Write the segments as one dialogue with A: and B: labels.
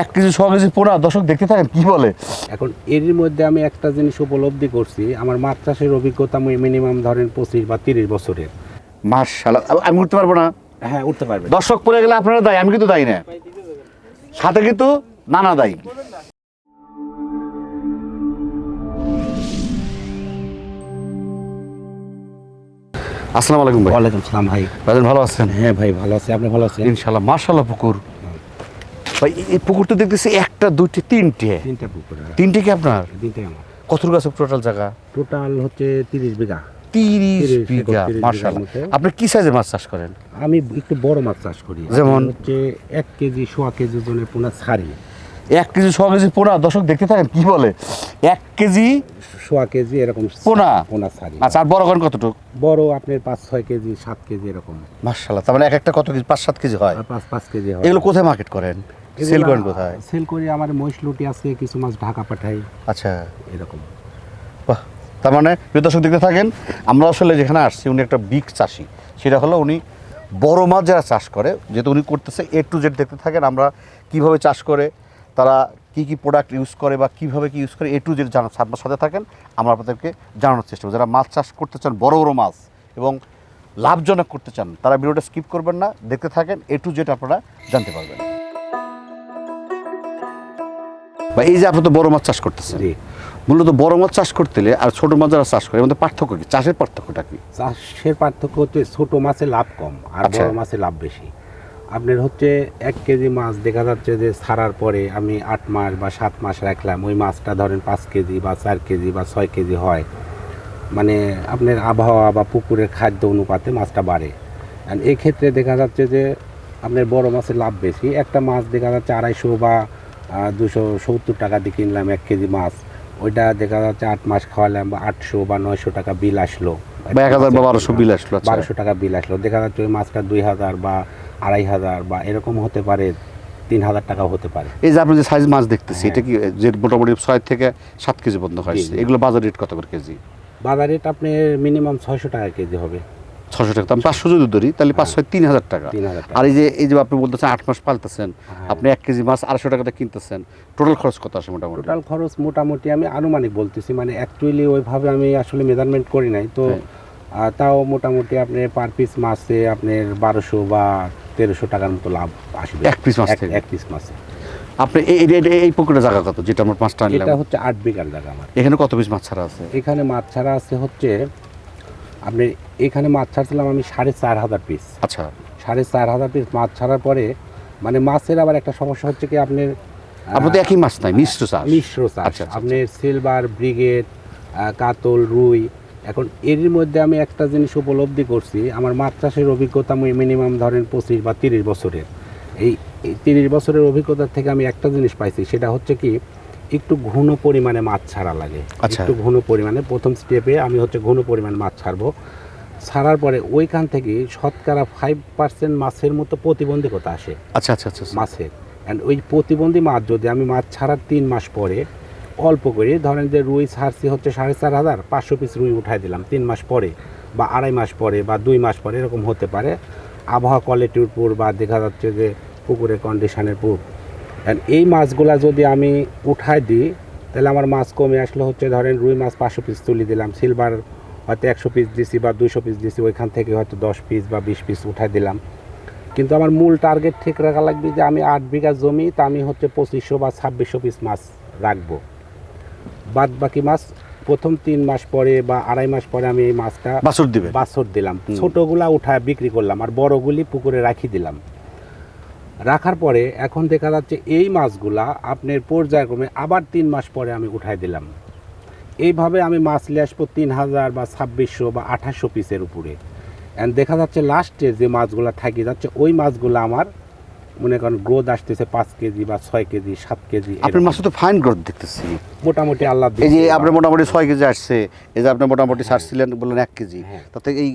A: এক কেজি ছ কেজি পোড়া। দর্শক দেখতে থাকেন কি বলে।
B: এখন এর মধ্যে আমি একটা জিনিস উপলব্ধি করছি। আমার মাছ চাষের অভিজ্ঞতা আমি মিনিমাম ধরেন পঁচিশ বা তিরিশ বছরের।
A: মার্শাল্লাহ আমি উঠতে পারব না?
B: হ্যাঁ উঠতে পারবে
A: দর্শক পড়ে গেলে আপনারা দায়ী আমি কিন্তু দায়ী না। সাথে কিন্তু নানা দায়ী। আসসালামু আলাইকুম ভাই।
B: ওয়ালাইকুম সালাম ভাই।
A: ভাইজান ভালো আছেন?
B: হ্যাঁ ভাই ভালো আছে। আপনি ভালো আছেন?
A: ইনশাল্লাহ মার্শাল্লাহ পুকুর। ভাই এই- পুকুর তো দেখতেছি একটা দুইটে তিনটে।
B: তিনটা পুকুর
A: তিনটে কি আপনার?
B: তিনটাই আমার।
A: কতটুকু আছে টোটাল জায়গা?
B: টোটাল হচ্ছে তিরিশ বিঘা।
A: তিরিশ
B: 30
A: বিঘা
B: 30
A: মার্শাল্লাহ আপনি কি সাইজের মাছ চাষ করেন?
B: আমি একটু বড় মাছ চাষ করি।
A: যেমন?
B: হচ্ছে এক কেজি সোয়া কেজি ওজনের পোনা ছাড়ি।
A: এক কেজি ছ কেজি পোনা? দর্শক দেখতে থাকেন কি বলে? এক কেজি
B: সোয়া কেজি এরকম
A: পোনা?
B: পোনা ছাড়ি।
A: আচ্ছা আর বড় করেন কতটুকু?
B: বড় আপনার পাঁচ ছয় কেজি সাত কেজি এরকম।
A: মার্শাল্লাহ তার মানে এক একটা কত কেজি? পাঁচ সাত কেজি হয়?
B: পাঁচ পাঁচ কেজি হয়।
A: এগুলো কোথায় মার্কেট করেন? সেল করেন কোথায়?
B: সেল করি আমার মহিষলুটি আছে কিছু মাছ ঢাকা পাঠাই।
A: আচ্ছা।
B: এরকম।
A: বাহ তার মানে প্রিয় দর্শক দেখতে থাকেন আমরা আসলে যেখানে আসছি উনি একটা বিগ চাষি। সেটা হলো উনি বড় মাছ যারা চাষ করে যেহেতু উনি করতেছে এ টু জেড দেখতে থাকেন আমরা কীভাবে চাষ করে তারা কি কি প্রোডাক্ট ইউজ করে বা কীভাবে কি ইউজ করে এ টু জেড জানার আপনার সাথে থাকেন আমরা আপনাদেরকে জানানোর চেষ্টা করব। যারা মাছ চাষ করতে চান বড় বড় মাছ এবং লাভজনক করতে চান তারা ভিডিওটা স্কিপ করবেন না দেখতে থাকেন এ টু জেড আপনারা জানতে পারবেন। বা এই যে আপনি তো বড় মাছ চাষ করতেছেন মূলত বড় মাছ চাষ করতে হলে আর ছোট মাছ যারা চাষ করে এর মধ্যে পার্থক্য কি? চাষের পার্থক্যটা কি?
B: চাষের পার্থক্য হচ্ছে ছোট মাছে লাভ কম আর
A: আচ্ছা।
B: বড় মাছে লাভ বেশি। আপনার হচ্ছে এক কেজি মাছ দেখা যাচ্ছে যে ছাড়ার পরে আমি আট মাস বা সাত মাস রাখলাম ওই মাছটা ধরেন পাঁচ কেজি বা চার কেজি বা ছয় কেজি হয়। মানে আপনার আবহাওয়া বা পুকুরের খাদ্য অনুপাতে মাছটা বাড়ে। এই ক্ষেত্রে দেখা যাচ্ছে যে আপনার বড় মাছের লাভ বেশি। একটা মাছ দেখা যাচ্ছে আড়াইশো বা দুশো সত্তর টাকা দিয়ে কিনলাম এক কেজি মাছ। ওইটা দেখা যাচ্ছে আট মাস খাওয়ালাম বা আটশো বা নয়শো টাকা বিল আসলো।
A: বা এক হাজার বা বারোশো বিল আসলো আচ্ছা।
B: বারোশো টাকা বিল আসলো। দেখা যাচ্ছে ওই মাছটা দুই হাজার বা আড়াই হাজার বা এরকম হতে পারে তিন হাজার টাকাও হতে পারে।
A: এই যে আপনি যে সাইজ মাছ দেখতেছি এটা কি যে মোটামুটি ছয় থেকে সাত কেজি পর্যন্ত হয়। এগুলো বাজার রেট কত করে কেজি?
B: বাজার রেট আপনি মিনিমাম ছয়শো টাকা কেজি হবে।
A: ছশো টাকা। আমি পাঁচশো যদি ধরি তাহলে পাঁচ ছয় তিন হাজার টাকা। আর এই যে এই যে আপনি বলতেছেন আট মাস পালতেছেন
B: হ্যাঁ।
A: আপনি এক কেজি মাছ আড়াইশো টাকাটা কিনতেছেন টোটাল খরচ কত আসে মোটামুটি?
B: টোটাল খরচ মোটামুটি আমি আনুমানিক বলতেছি মানে অ্যাকচুয়ালি ওইভাবে আমি আসলে মেজারমেন্ট করি নাই। তো
A: হ্যাঁ।
B: তাও মোটামুটি আপনার পার পিস মাছে আপনার বারোশো বা তেরোশো টাকার মতো লাভ আসবে।
A: এক piece মাছ
B: এক- পিস মাছে।
A: আপনি এই পুকুরের জায়গা কত যেটা আমার পাঁচটা
B: এটা হচ্ছে আট বিঘার জায়গা আমার।
A: এখানে কত পিস মাছ ছাড়া আছে?
B: এখানে মাছ ছাড়া আছে হচ্ছে আপনি এখানে মাছ ছাড়ছিলাম আমি সাড়ে চার হাজার পিস
A: আচ্ছা।
B: সাড়ে চার হাজার পিস মাছ ছাড়ার পরে মানে মাছের আবার একটা সমস্যা হচ্ছে কি আপনার আহ,
A: আপনার একই মাছ নাই মিশ্র চাষ।
B: মিশ্র চাষ।
A: আচ্ছা, আচ্ছা,
B: আপনার সিলভার ব্রিগেড কাতল রুই এখন এর মধ্যে আমি একটা জিনিস উপলব্ধি করছি আমার মাছ চাষের অভিজ্ঞতা মিনিমাম ধরেন পঁচিশ বা তিরিশ বছরের। এই এই তিরিশ বছরের অভিজ্ঞতা থেকে আমি একটা জিনিস পাইছি সেটা হচ্ছে কি একটু ঘন পরিমাণে মাছ ছাড়া লাগে।
A: আচ্ছা।
B: একটু ঘন পরিমাণে। প্রথম স্টেপে আমি হচ্ছে ঘন পরিমাণ মাছ ছাড়বো। ছাড়ার পরে ওইখান থেকে শতকরা ফাইভ পার্সেন্ট মাছের মতো প্রতিবন্ধকতা আসে।
A: আচ্ছা আচ্ছা আচ্ছা আচ্ছা।
B: মাছের। অ্যান্ড ওই প্রতিবন্ধী মাছ যদি আমি মাছ ছাড়ার তিন মাস পরে অল্প করে ধরেন যে রুই ছাড়ছি হচ্ছে সাড়ে চার হাজার পাঁচশো পিস রুই উঠাই দিলাম তিন মাস পরে বা আড়াই মাস পরে বা দুই মাস পরে এরকম হতে পারে। আবহাওয়া কোয়ালিটির উপর বা দেখা যাচ্ছে যে পুকুরের কন্ডিশনের উপর। এই মাছগুলা যদি আমি উঠাই দিই তাহলে আমার মাছ কমে আসলে হচ্ছে ধরেন রুই মাছ পাঁচশো পিস তুলে দিলাম সিলভার হয়তো একশো পিস দিছি বা দুশো পিস দিছি ওইখান থেকে হয়তো দশ পিস বা বিশ পিস উঠাই দিলাম। কিন্তু আমার মূল টার্গেট ঠিক রাখা লাগবে যে আমি আট বিঘা জমি তা আমি হচ্ছে পঁচিশশো বা ছাব্বিশশো পিস মাছ রাখব। বাদ বাকি মাছ প্রথম তিন মাস পরে বা আড়াই মাস পরে আমি এই মাছটা
A: বাছুর দিবেন।
B: বাছর দিলাম। ছোটগুলা উঠায় বিক্রি করলাম আর বড়গুলি পুকুরে রাখি দিলাম। রাখার পরে এখন দেখা যাচ্ছে এই মাছগুলা আপনার পর্যায়ক্রমে আবার তিন মাস পরে আমি উঠাই দিলাম। এইভাবে আমি মাছ নিয়ে আসব তিন হাজার বা ছাব্বিশশো বা আঠাশশো পিসের উপরে। অ্যান্ড দেখা যাচ্ছে লাস্টে যে মাছগুলো থাকি যাচ্ছে, ওই মাছগুলো আমার মনে করেন গ্রোথ আসতেছে পাঁচ কেজি বা ছয় কেজি সাত কেজি
A: আপনার। মাছ তো ফাইন গ্রোথ দেখতেছি
B: মোটামুটি আল্লাহ
A: এই যে আপনার মোটামুটি ছয় কেজি আসছে এই যে আপনি মোটামুটি ছাড়ছিলেন বললেন এক কেজি
B: হ্যাঁ।
A: তাতে এই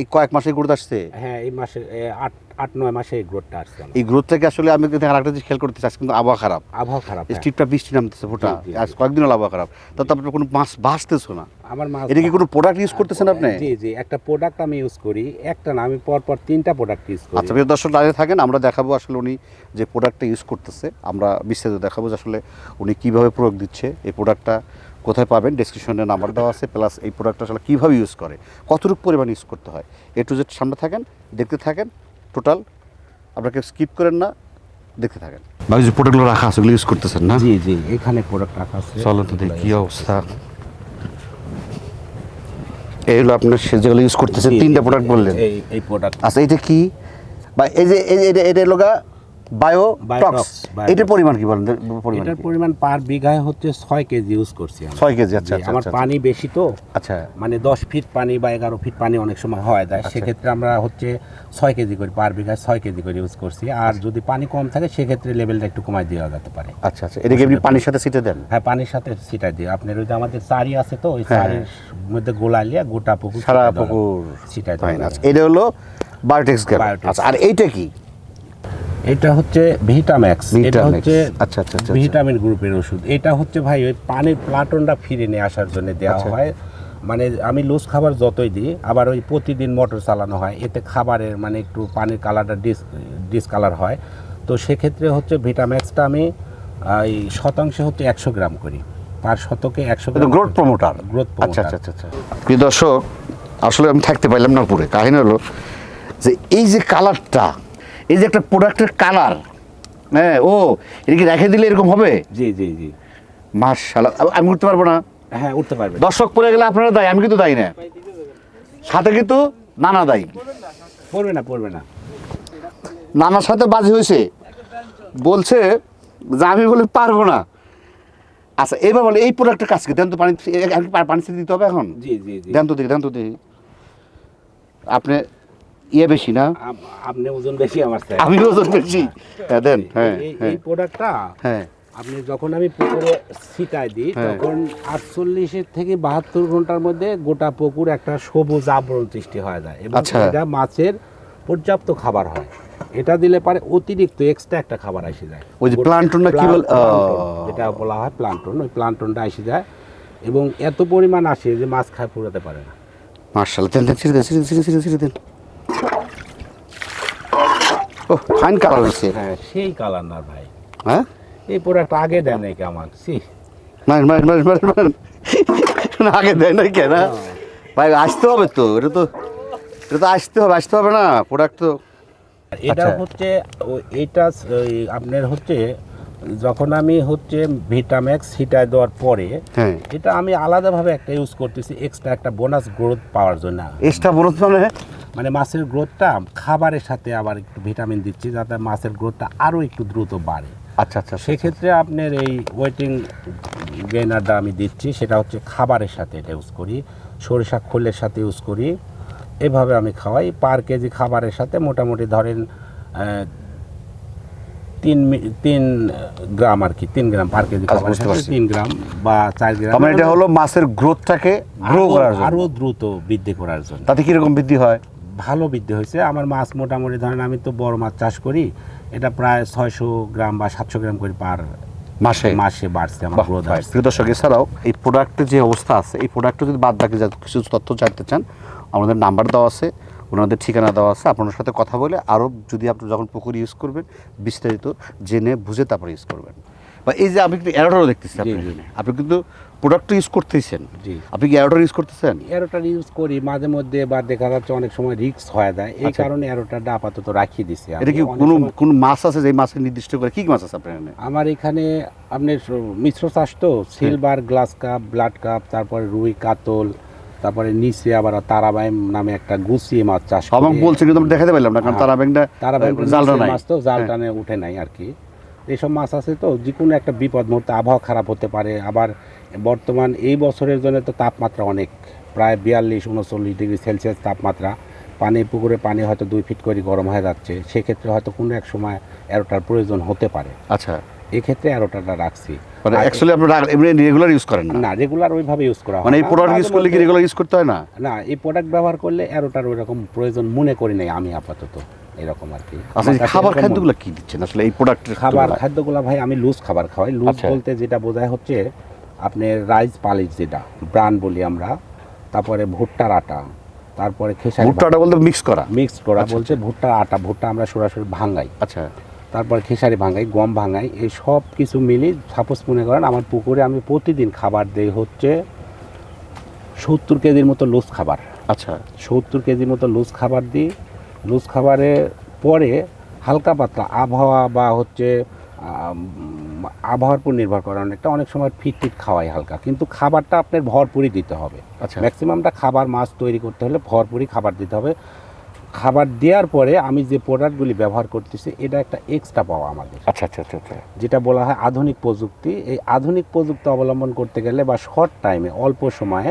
A: এই কয়েক মাসে গ্রোথ আসছে
B: হ্যাঁ এই মাসে আট আট নয় মাসে এই গ্রোথটা আসছে।
A: এই গ্রোথটাকে আসলে আমি কিন্তু আরেকটা জিনিস খেয়াল করতে চাচ্ছি কিন্তু আবহাওয়া খারাপ
B: আবহাওয়া খারাপ হ্যাঁ।
A: স্ট্রিপটা বৃষ্টি নামতেছে ফোটা আজ কয়েকদিন হলো আবহাওয়া খারাপ তো আপনার কোনো মাছ বাঁচতেছো না
B: আমার মাছ
A: এটা কি কোনো প্রোডাক্ট ইউজ করতেছেন আপনি?
B: জি জি একটা প্রোডাক্ট আমি ইউজ করি একটা না আমি পর পর তিনটা প্রোডাক্ট ইউজ করি।
A: আচ্ছা প্রিয় দর্শক দাঁড়িয়ে থাকেন আমরা দেখাবো আসলে উনি যে প্রোডাক্টটা ইউজ করতেছে আমরা বিস্তারিত দেখাবো যে আসলে উনি কীভাবে প্রয়োগ দিচ্ছে এই প্রোডাক্টটা কোথায় পাবেন ডেসক্রিপশনে নাম্বার দেওয়া আছে প্লাস এই প্রোডাক্টটা আসলে কীভাবে ইউজ করে কতটুকু পরিমাণ ইউজ করতে হয় এ টু জেড সামনে থাকেন দেখতে থাকেন টোটাল আপনাকে স্কিপ করেন না দেখতে থাকেন। বাকি যে প্রোডাক্টগুলো রাখা আছে ওগুলো ইউজ করতেছেন না?
B: জি জি এখানে প্রোডাক্ট রাখা আছে।
A: চলো তো দেখি কী অবস্থা। এই হলো আপনার সে যেগুলো ইউজ করতেছেন তিনটা প্রোডাক্ট বললেন।
B: এই প্রোডাক্ট
A: আচ্ছা এটা কি? বা এই যে এটা এটা লোগা বায়ো টক্স এটার পরিমাণ কি বলেন?
B: এটার পরিমাণ পার বিঘায় হচ্ছে ছয় কেজি ইউজ করছি
A: ছয় কেজি আচ্ছা আচ্ছা
B: আমার
A: আচ্ছা,
B: পানি বেশি তো।
A: আচ্ছা।
B: মানে দশ ফিট পানি বা এগারো ফিট পানি অনেক সময় হয় দেয় সেক্ষেত্রে আমরা হচ্ছে ছয় কেজি করে পার বিঘায় ছয় কেজি করে ইউজ করছি। আর যদি পানি কম থাকে সেক্ষেত্রে লেভেলটা একটু কমাই দেওয়া যেতে পারে।
A: আচ্ছা আচ্ছা। এটাকে আপনি পানির সাথে ছিটে দেন?
B: হ্যাঁ পানির সাথে ছিটাই দিই। আপনার ওই যে আমাদের চারি আছে তো ওই
A: হ্যাঁ,
B: চারির মধ্যে গোলালিয়া গোটা পুকুর
A: সারা পুকুর
B: ছিটাই
A: আচ্ছা এটা হলো বায়োটেক্স গ্যাপ আচ্ছা আর এইটা কি?
B: এটা হচ্ছে ভিটাম্যাক্স এটা হচ্ছে
A: আচ্ছা, আচ্ছা, আচ্ছা,
B: ভিটামিন গ্রুপের ওষুধ। এটা হচ্ছে ভাই ওই পানির প্লাটনটা ফিরে নিয়ে আসার জন্য দেওয়া
A: আচ্ছা।
B: হয়। মানে আমি লুজ খাবার যতই দিই আবার ওই প্রতিদিন মোটর চালানো হয়। এতে খাবারের মানে একটু পানির কালারটা ডিস ডিসকালার হয়। তো সেক্ষেত্রে হচ্ছে ভিটাম্যাক্সটা আমি এই শতাংশে হচ্ছে একশো গ্রাম করি। পার শতকে একশো
A: গ্রোথ প্রমোটার আচ্ছা আচ্ছা আচ্ছা আচ্ছা। প্রিয় দর্শক আসলে আমি থাকতে পারলাম না পুরে কাহিনী হলো যে এই যে কালারটা এই যে একটা প্রোডাক্টের কালার হ্যাঁ ও এটা কি রেখে দিলে এরকম হবে?
B: জি জি জি।
A: মার্শাল আমি উঠতে পারব না?
B: হ্যাঁ উঠতে পারবে।
A: দর্শক পড়ে গেলে আপনারা দায়ী আমি কিন্তু দায়ী না। সাথে কিন্তু নানা দায়ী।
B: পড়বে না পড়বে না।
A: নানার সাথে বাজি হয়েছে। বলছে যে আমি বলে পারব না। আচ্ছা এবার বলে এই প্রোডাক্টের কাজ কি? দেন তো পানি পানি দিতে হবে এখন?
B: জি জি জি।
A: দেন তো দেখি দেন তো দেখি। আপনি ইয়ে বেশি না?
B: আপ- আপনি ওজন বেশি আমার।
A: আমি ওজন বেশি। হ্যাঁ দেন হ্যাঁ
B: এই-
A: হ্যাঁ।
B: প্রোডাক্টটা
A: হ্যাঁ।
B: আপনি যখন আমি পুকুরে ছিটাই দিই
A: হ্যাঁ।
B: তখন আটচল্লিশের থেকে বাহাত্তর ঘণ্টার মধ্যে গোটা পুকুর একটা সবুজ আবরণ সৃষ্টি হয়ে যায় এবং
A: আচ্ছা।
B: এটা মাছের পর্যাপ্ত খাবার হয়। এটা দিলে পারে অতিরিক্ত এক্সট্রা একটা খাবার এসে যায়।
A: ওই যে প্লান্টন না কি বল?
B: যেটা বলা হয় প্লান্টন ওই প্লান্টনটা এসে যায় এবং এত পরিমাণ আসে যে মাছ খায় পুরাতে পারে না।
A: মার্শাল দেন দেন ছিঁড়ে দেন ছিঁড়ে ছিঁড়ে ছিঁড়ে ছিঁড়ে দেন। ও ফাইন কালার হয়েছে।
B: হ্যাঁ সেই কালার না ভাই।
A: হ্যাঁ?
B: এই প্রোডাক্ট আগে দেন নাকি আমার সি
A: মার মার মার মার মার। আগে দেয় না কেন? ভাই আসতে হবে তো এটা তো এটা তো আসতে হবে আসতে হবে না প্রোডাক্ট তো।
B: এটা
A: আচ্ছা।
B: হচ্ছে ওই আপনার হচ্ছে যখন আমি হচ্ছে ভিটাম্যাক্স হিটায় দেওয়ার পরে
A: হ্যাঁ।
B: এটা আমি আলাদাভাবে একটা ইউজ করতেছি এক্সট্রা একটা বোনাস গ্রোথ পাওয়ার জন্য।
A: এক্সট্রা বলুন মানে?
B: মানে মাছের গ্রোথটা খাবারের সাথে আবার একটু ভিটামিন দিচ্ছি যাতে মাছের গ্রোথটা আরও একটু দ্রুত বাড়ে।
A: আচ্ছা আচ্ছা আচ্ছা।
B: সেক্ষেত্রে আপনার এই ওয়েটিং গেইনারটা আমি দিচ্ছি সেটা হচ্ছে খাবারের সাথে এটা ইউজ করি সরিষা খোলের সাথে ইউজ করি এভাবে আমি খাওয়াই। পার কেজি খাবারের সাথে মোটামুটি ধরেন তিন তিন গ্রাম আর কি তিন গ্রাম পার কেজি
A: আচ্ছা,
B: সাথে
A: পারছি।
B: তিন গ্রাম বা চার গ্রাম।
A: মানে এটা হলো মাছের গ্রোথটাকে গ্রো করার জন্য।
B: আরও দ্রুত বৃদ্ধি করার জন্য।
A: তাতে কীরকম বৃদ্ধি হয়?
B: ভালো বৃদ্ধি হয়েছে। আমার মাছ মোটামুটি ধরেন আমি তো বড় মাছ চাষ করি এটা প্রায় ছয়শো গ্রাম বা সাতশো গ্রাম করে পার
A: মাসে?
B: মাসে বাড়ছে আমার গ্রোথ
A: প্রিয় দর্শক এছাড়াও এই প্রোডাক্টের যে অবস্থা আছে এই প্রোডাক্টে যদি বাদ বাকি কিছু তথ্য জানতে চান আমাদের নাম্বার দেওয়া আছে ওনাদের ঠিকানা দেওয়া আছে। আপনার সাথে কথা বলে আরও যদি আপনি যখন পুকুর ইউজ করবেন বিস্তারিত জেনে বুঝে তারপরে ইউজ করবেন। বা এই যে আমি কিন্তু এরোটারও দেখতেছি আপনি। আপনি কিন্তু প্রোডাক্ট ইউজ করতেছেন।
B: জি।
A: আপনি কি এরোটার ইউজ করতেছেন?
B: এরোটার ইউজ করি মাঝে মধ্যে বা দেখা যাচ্ছে অনেক সময় রিক্স হয়ে যায়। এই
A: আচ্ছা।
B: কারণে এরোটারটা আপাতত রাখিয়ে দিছি
A: এটা কি কোনো কোনো মাছ আছে যে মাছের নির্দিষ্ট করে? কি মাছ আছে আপনার এখানে?
B: আমার এখানে আপনি মিশ্র চাষ তো? Silver grass carp blood carp তারপরে রুই কাতল তারপরে নিচে আবার তারাবাইম নামে একটা গুছিয়ে মাছ চাষ।
A: আমাকে বলছে কিন্তু দেখাতে পারলাম না কারণ
B: হ্যাঁ। তারাবাইম
A: জালটা নাই
B: মাছ তো জাল
A: হ্যাঁ।
B: টানে উঠে নাই আর কি। এইসব মাছ আছে তো যে কোনো একটা বিপদ মুহূর্তে আবহাওয়া খারাপ হতে পারে। আবার বর্তমান এই বছরের জন্য তো তাপমাত্রা অনেক প্রায় বিয়াল্লিশ উনচল্লিশ ডিগ্রি সেলসিয়াস তাপমাত্রা। পানি পুকুরে পানি হয়তো দুই ফিট করে গরম হয়ে যাচ্ছে সেক্ষেত্রে হয়তো কোনো এক সময় এরোটার প্রয়োজন হতে পারে।
A: আচ্ছা।
B: এক্ষেত্রে এরোটাটা রাখছি।
A: মানে অ্যাকচুয়ালি আপনারা এমনি রেগুলার ইউজ করেন না?
B: না রেগুলার ওইভাবে ইউজ করা
A: মানে এই প্রোডাক্ট ইউজ করলে কি রেগুলার ইউজ করতে হয় না?
B: না এই প্রোডাক্ট ব্যবহার করলে এরোটার ওই রকম প্রয়োজন মনে করি নাই আমি আপাতত। এরকম আর কি।
A: আচ্ছা খাবার খাদ্যগুলো কি দিচ্ছেন? আসলে এই প্রোডাক্টের
B: খাবার খাদ্যগুলো ভাই আমি লুজ খাবার খাওয়াই। লুজ
A: আচ্ছা।
B: বলতে যেটা বোঝায় হচ্ছে আপনার রাইস পালিশ যেটা ব্রান বলি আমরা তারপরে ভুট্টার আটা তারপরে খেসারি
A: ভুট্টাটা বলতে মিক্স করা?
B: মিক্স করা
A: আচ্ছা,
B: বলতে ভুট্টার আটা ভুট্টা আমরা সরাসরি ভাঙাই।
A: আচ্ছা।
B: তারপর খেসারি ভাঙাই গম ভাঙাই এই সব কিছু মিলি সাপোজ মনে করেন আমার পুকুরে আমি প্রতিদিন খাবার দেই হচ্ছে সত্তর কেজির মতো লুজ খাবার।
A: আচ্ছা।
B: সত্তর কেজির মতো লুজ খাবার দিই লুজ খাবারে পরে হালকা পাতলা আবহাওয়া বা হচ্ছে আবহাওয়ার উপর নির্ভর করে অনেকটা অনেক সময় ফিট ফিট খাওয়াই হালকা কিন্তু খাবারটা আপনার ভরপুরই দিতে হবে।
A: আচ্ছা।
B: ম্যাক্সিমামটা খাবার মাছ তৈরি করতে হলে ভরপুরই খাবার দিতে হবে। খাবার দেওয়ার পরে আমি যে প্রোডাক্টগুলি ব্যবহার করতেছি এটা একটা এক্সট্রা পাওয়া আমাদের।
A: আচ্ছা আচ্ছা আচ্ছা আচ্ছা।
B: যেটা বলা হয় আধুনিক প্রযুক্তি এই আধুনিক প্রযুক্তি অবলম্বন করতে গেলে বা শর্ট টাইমে অল্প সময়ে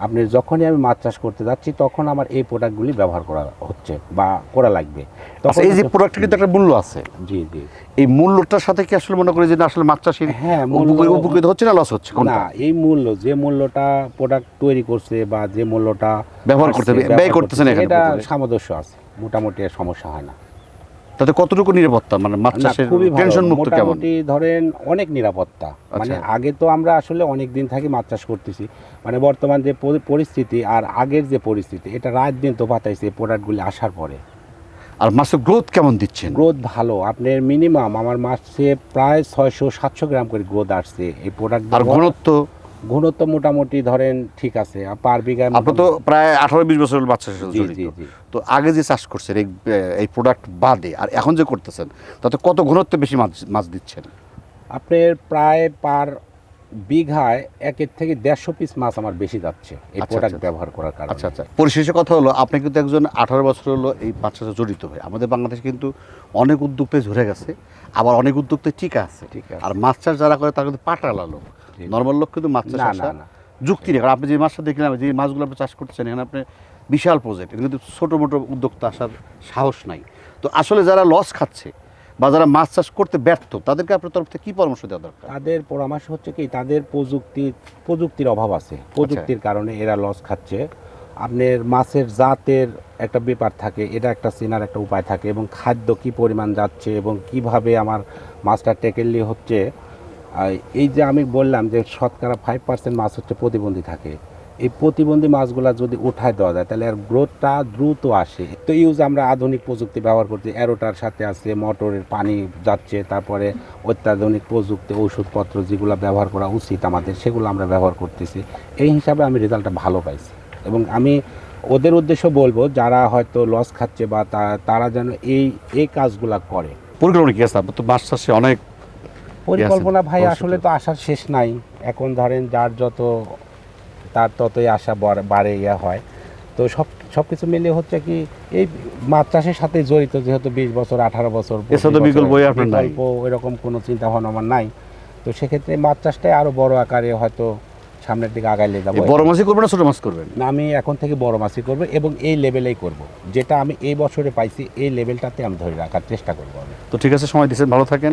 B: আপনি যখনই আমি মাছ চাষ করতে যাচ্ছি তখন আমার এই প্রোডাক্টগুলি ব্যবহার করা হচ্ছে বা করা লাগবে।
A: আচ্ছা এই যে প্রোডাক্টের কিন্তু একটা মূল্য আছে।
B: জি জি।
A: এই মূল্যটার সাথে কি আসলে মনে করি যে আসলে মাছ চাষির
B: হ্যাঁ, মূল্য-
A: উপকৃত- হচ্ছে না লস হচ্ছে কোনটা?
B: না এই মূল্য যে মূল্যটা প্রোডাক্ট তৈরি করছে বা যে মূল্যটা
A: ব্যবহার করতে- ব্যয় করতেছেন এখানে
B: এটা সামঞ্জস্য আছে মোটামুটি সমস্যা হয় না।
A: তাতে কতটুকু নিরাপত্তা? মানে মাছ চাষের
B: খুবই
A: টেনশন মুক্ত কেমন?
B: ধরেন অনেক নিরাপত্তা। মানে
A: আচ্ছা।
B: আগে তো আমরা আসলে অনেক দিন থাকি মাছ চাষ করতেছি। মানে বর্তমান যে পরিস্থিতি আর আগের যে পরিস্থিতি এটা রাত দিন তো পাতাইছে এই প্রোডাক্টগুলি আসার পরে।
A: আর মাছের গ্রোথ কেমন দিচ্ছেন?
B: গ্রোথ ভালো। আপনার মিনিমাম আমার মাসে প্রায় ছয়শো সাতশো গ্রাম করে গ্রোথ আসছে এই প্রোডাক্ট
A: আর ঘনত্ব?
B: ঘনত্ব মোটামুটি ধরেন ঠিক আছে পার বিঘায়
A: আপনি তো প্রায় আঠারো বিশ বছর
B: জি
A: তো আগে যে চাষ করছেন এই এই প্রোডাক্ট বাদে আর এখন যে করতেছেন তাতে কত ঘনত্ব বেশি মাছ মাছ দিচ্ছেন?
B: আপনার প্রায় পার বিঘায় একের থেকে দেড়শো পিস মাছ আমার বেশি যাচ্ছে এই
A: আচ্ছা,
B: প্রোডাক্ট
A: আচ্ছা।
B: ব্যবহার করার কারণে।
A: আচ্ছা আচ্ছা। পরিশেষে কথা হলো আপনি কিন্তু একজন আঠারো বছর হলো এই মাছ চাষে জড়িত হয়ে। আমাদের বাংলাদেশে কিন্তু অনেক উদ্যোক্তা ঝরে গেছে আবার অনেক উদ্যোক্তা টিকা আছে।
B: ঠিক আছে।
A: আর মাছ চাষ যারা করে তারা কিন্তু পাটালা লোক
B: জি।
A: নর্মাল লোক কিন্তু মাছ চাষ
B: না,
A: আসা। যুক্তি নেই আপনি যে মাছটা দেখলেন যে মাছগুলো আপনি চাষ করছেন এখানে আপনি বিশাল প্রজেক্ট কিন্তু ছোটো মোটো উদ্যোক্তা আসার সাহস নাই। তো আসলে যারা লস খাচ্ছে বা যারা মাছ চাষ করতে ব্যর্থ তাদেরকে আপনার তরফ থেকে কী পরামর্শ দেওয়া দরকার?
B: তাদের পরামর্শ হচ্ছে কি তাদের প্রযুক্তি প্রযুক্তির অভাব আছে। প্রযুক্তির কারণে এরা লস খাচ্ছে। আপনার মাছের জাতের একটা ব্যাপার থাকে এটা একটা চেনার একটা উপায় থাকে এবং খাদ্য কি পরিমাণ যাচ্ছে এবং কীভাবে আমার মাছটা টেকেলি হচ্ছে এই যে আমি বললাম যে শতকরা ফাইভ পার্সেন্ট মাছ হচ্ছে প্রতিবন্ধী থাকে, এই প্রতিবন্ধী মাছগুলা যদি উঠায় দেওয়া যায়, তাহলে এর গ্রোথটা দ্রুত আসে। তো ইউজ আমরা আধুনিক প্রযুক্তি ব্যবহার করছি, অ্যারোটার সাথে আছে, মোটরের পানি যাচ্ছে, তারপরে অত্যাধুনিক প্রযুক্তি ওষুধপত্র যেগুলো ব্যবহার করা উচিত আমাদের, সেগুলো আমরা ব্যবহার করতেছি। এই হিসাবে আমি রেজাল্টটা ভালো পাইছি। এবং আমি ওদের উদ্দেশ্য বলব, যারা হয়তো লস খাচ্ছে বা তারা যেন এই এই কাজগুলা করে।
A: পরিকল্পনা কী আছে? তো মাছ চাষে অনেক
B: পরিকল্পনা ভাই আসলে তো আসার শেষ নাই। এখন ধরেন যার যত তার ততই আশা বাড়ে ইয়া হয়। তো সব সব কিছু মিলিয়ে হচ্ছে কি এই মাছ চাষের সাথে জড়িত যেহেতু বিশ বছর আঠারো বছর
A: এছাড়া তো
B: 25
A: বিকল্প
B: এরকম কোনো চিন্তা ভাবনা আমার নাই। তো সেক্ষেত্রে মাছ চাষটাই আরও বড় আকারে হয়তো সামনের দিকে আগাইলে যাব।
A: বড় মাছই করবেন না ছোটো মাছ করবেন?
B: না, আমি এখন থেকে বড় মাছই করব এবং এই লেভেলেই করব। যেটা আমি এই বছরে পাইছি এই লেভেলটাতে আমি ধরে রাখার চেষ্টা করব আমি।
A: তো ঠিক আছে সময় দিচ্ছেন ভালো থাকেন।